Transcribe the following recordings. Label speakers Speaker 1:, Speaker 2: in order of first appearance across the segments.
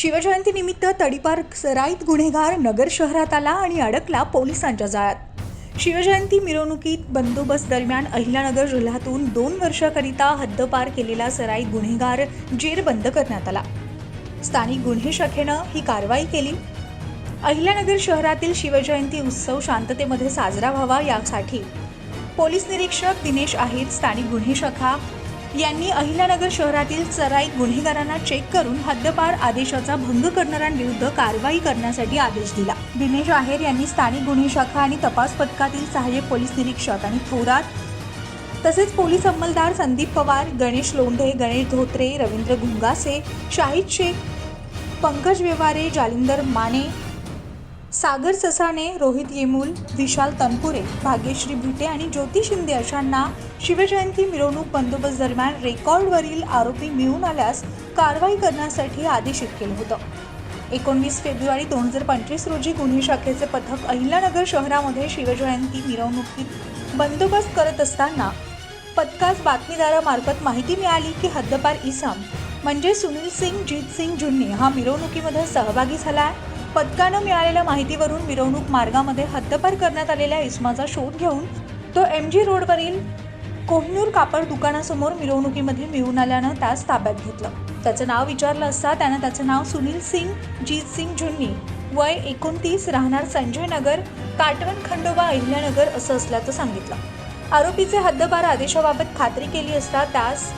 Speaker 1: शिवजयंतीनिमित्त तडीपार सराईत गुन्हेगार नगर शहरात आला आणि अडकला पोलिसांच्या जाळ्यात. शिवजयंती मिरवणुकीत बंदोबस्त दरम्यान अहिल्यानगर जिल्ह्यातून दोन वर्षाकरिता हद्दपार केलेला सराईत गुन्हेगार जेरबंद करण्यात आला. स्थानिक गुन्हे शाखेनं ही कारवाई केली. अहिल्यानगर शहरातील शिवजयंती उत्सव शांततेमध्ये साजरा व्हावा यासाठी पोलीस निरीक्षक दिनेश आहेत. स्थानिक गुन्हे शाखा यांनी अहिल्यानगर शहरातील चराई गुन्हेगारांना चेक करून हद्दपार आदेशाचा भंग करणाऱ्यांविरुद्ध कारवाई करण्यासाठी आदेश दिला. दिनेश आहेर यांनी स्थानिक गुन्हे शाखा आणि तपास पथकातील सहाय्यक पोलीस निरीक्षक आणि थोरात तसेच पोलीस अंमलदार संदीप पवार गणेश लोंढे गणेश धोत्रे रवींद्र गुंगासे शाहिद शेख पंकज व्यवहारे जालिंदर माने सागर ससाणे रोहित येमूल विशाल तनपुरे भाग्यश्री भिटे आणि ज्योती शिंदे अशांना शिवजयंती मिरवणूक बंदोबस्त दरम्यान रेकॉर्डवरील आरोपी मिळून आल्यास कारवाई करण्यासाठी आदेशित केलं होतं. एकोणवीस फेब्रुवारी दोन हजार पंचवीस रोजी गुन्हे शाखेचे पथक अहिल्यानगर शहरामध्ये शिवजयंती मिरवणुकीत बंदोबस्त करत असताना पथकास बातमीदारामार्फत माहिती मिळाली की हद्दपार इसाम म्हणजे सुनील सिंग जीत सिंग जुन्नी हा मिरवणुकीमध्ये सहभागी झाला आहे पथकानं मिळालेल्या माहितीवरून मिरवणूक मार्गामध्ये हद्दपार करण्यात आलेल्या इस्माचा शोध घेऊन तो एम जी रोडवरील कोहिनूर कापड दुकानासमोर मिरवणुकीमध्ये मिळून आल्यानं त्यास ताब्यात घेतलं. त्याचं नाव विचारलं असता त्यानं त्याचं नाव सुनील सिंग जीत सिंग जुन्नी वय एकोणतीस राहणार संजय नगर काटवन खंडोबा अहिल्यानगर असं असल्याचं सांगितलं. आरोपीचे हद्दपार आदेशाबाबत खात्री केली असता त्यास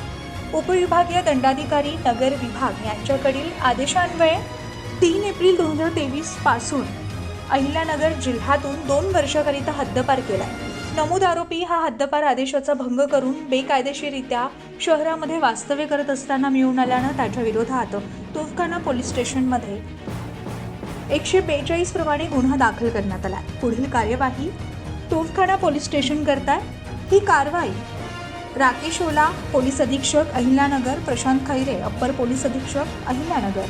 Speaker 1: उपविभागीय दंडाधिकारी नगर विभाग यांच्याकडील आदेशान्वये तीन एप्रिल दोन हजार तेवीसपासून अहिल्यानगर जिल्ह्यातून दोन वर्षाकरिता हद्दपार केला नमूद आरोपी हा हद्दपार आदेशाचा भंग करून बेकायदेशीरित्या शहरामध्ये वास्तव्य करत असताना मिळून आल्यानं त्याच्या विरोधात तोफखाना पोलीस स्टेशनमध्ये एकशे बेचाळीस प्रमाणे गुन्हा दाखल करण्यात आला पुढील कार्यवाही तोफखाना पोलीस स्टेशन करताय. ही कारवाई राकेश ओला पोलीस अधीक्षक अहिल्यानगर प्रशांत खैरे अप्पर पोलीस अधीक्षक अहिल्यानगर.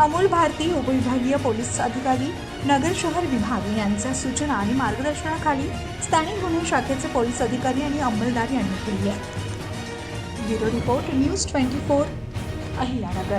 Speaker 1: अमोल भारती उपविभागीय पोलीस अधिकारी नगर शहर विभाग यांच्या सूचना आणि मार्गदर्शनाखाली स्थानिक गुन्हे शाखेचे पोलीस अधिकारी आणि अंमलदार यांनी केली आहे. Bureau report news twenty four Ahilyanagar.